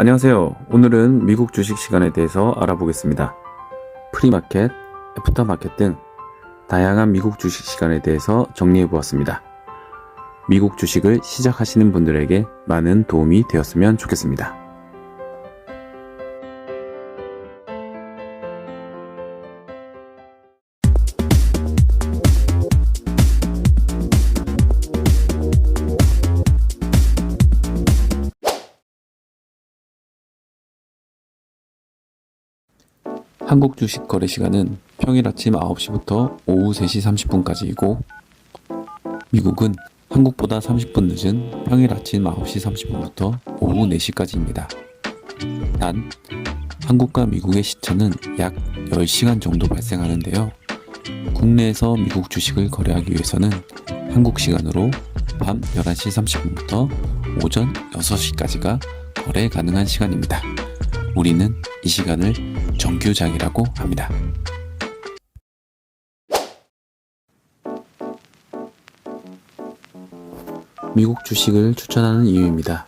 안녕하세요. 오늘은 미국 주식 시간에 대해서 알아보겠습니다. 프리마켓, 애프터마켓 등 다양한 미국 주식 시간에 대해서 정리해 보았습니다. 미국 주식을 시작하시는 분들에게 많은 도움이 되었으면 좋겠습니다. 한국 주식 거래 시간은 평일 아침 9시부터 오후 3시 30분까지이고 미국은 한국보다 30분 늦은 평일 아침 9시 30분부터 오후 4시까지입니다. 단 한국과 미국의 시차는 약 10시간 정도 발생하는데요. 국내에서 미국 주식을 거래하기 위해서는 한국 시간으로 밤 11시 30분부터 오전 6시까지가 거래 가능한 시간입니다. 우리는 이 시간을 정규장이라고 합니다. 미국 주식을 추천하는 이유입니다.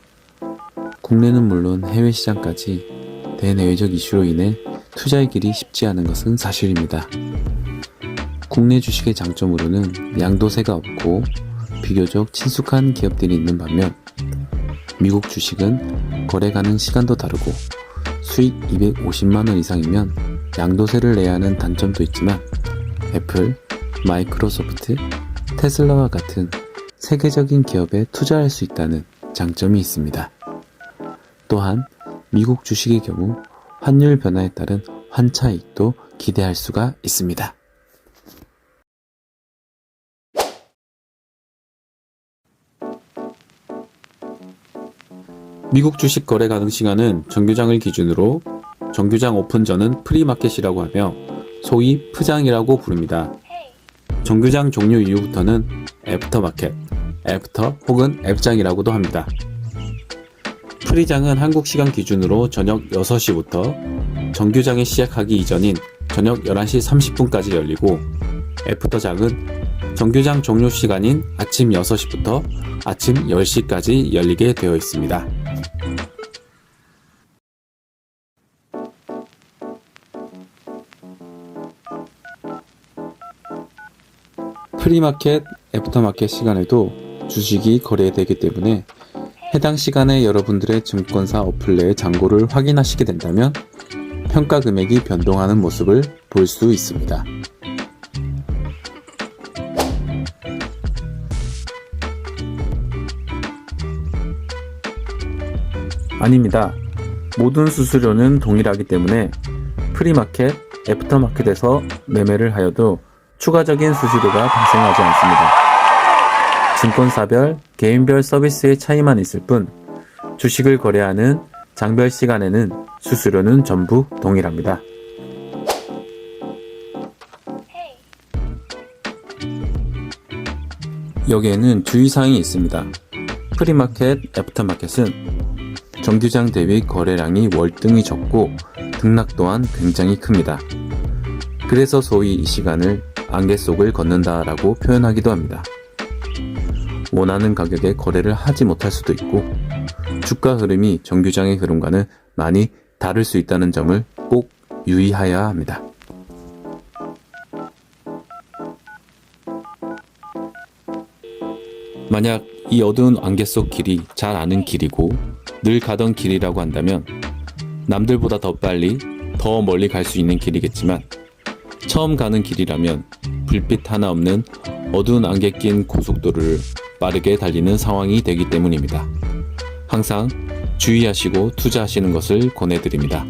국내는 물론 해외 시장까지 대내외적 이슈로 인해 투자의 길이 쉽지 않은 것은 사실입니다. 국내 주식의 장점으로는 양도세가 없고 비교적 친숙한 기업들이 있는 반면 미국 주식은 거래 가능 시간도 다르고 수익 250만원 이상이면 양도세를 내야 하는 단점도 있지만 애플, 마이크로소프트, 테슬라와 같은 세계적인 기업에 투자할 수 있다는 장점이 있습니다. 또한 미국 주식의 경우 환율 변화에 따른 환차익도 기대할 수가 있습니다. 미국 주식 거래 가능 시간은 정규장을 기준으로 정규장 오픈 전은 프리마켓이라고 하며 소위 프장이라고 부릅니다. 정규장 종료 이후부터는 애프터마켓, 애프터 혹은 앱장이라고도 합니다. 프리장은 한국 시간 기준으로 저녁 6시부터 정규장이 시작하기 이전인 저녁 11시 30분까지 열리고 애프터장은 정규장 종료 시간인 아침 6시부터 아침 10시까지 열리게 되어 있습니다. 프리마켓, 애프터마켓 시간에도 주식이 거래되기 때문에 해당 시간에 여러분들의 증권사 어플 내의 잔고를 확인하시게 된다면 평가 금액이 변동하는 모습을 볼 수 있습니다. 아닙니다. 모든 수수료는 동일하기 때문에 프리마켓, 애프터마켓에서 매매를 하여도 추가적인 수수료가 발생하지 않습니다. 증권사별, 개인별 서비스의 차이만 있을 뿐 주식을 거래하는 장별 시간에는 수수료는 전부 동일합니다. 여기에는 주의사항이 있습니다. 프리마켓, 애프터마켓은 정규장 대비 거래량이 월등히 적고 등락 또한 굉장히 큽니다. 그래서 소위 이 시간을 안개 속을 걷는다라고 표현하기도 합니다. 원하는 가격에 거래를 하지 못할 수도 있고 주가 흐름이 정규장의 흐름과는 많이 다를 수 있다는 점을 꼭 유의하여야 합니다. 만약 이 어두운 안개 속 길이 잘 아는 길이고 늘 가던 길이라고 한다면 남들보다 더 빨리 더 멀리 갈 수 있는 길이겠지만 처음 가는 길이라면 불빛 하나 없는 어두운 안개 낀 고속도로를 빠르게 달리는 상황이 되기 때문입니다. 항상 주의하시고 투자하시는 것을 권해드립니다.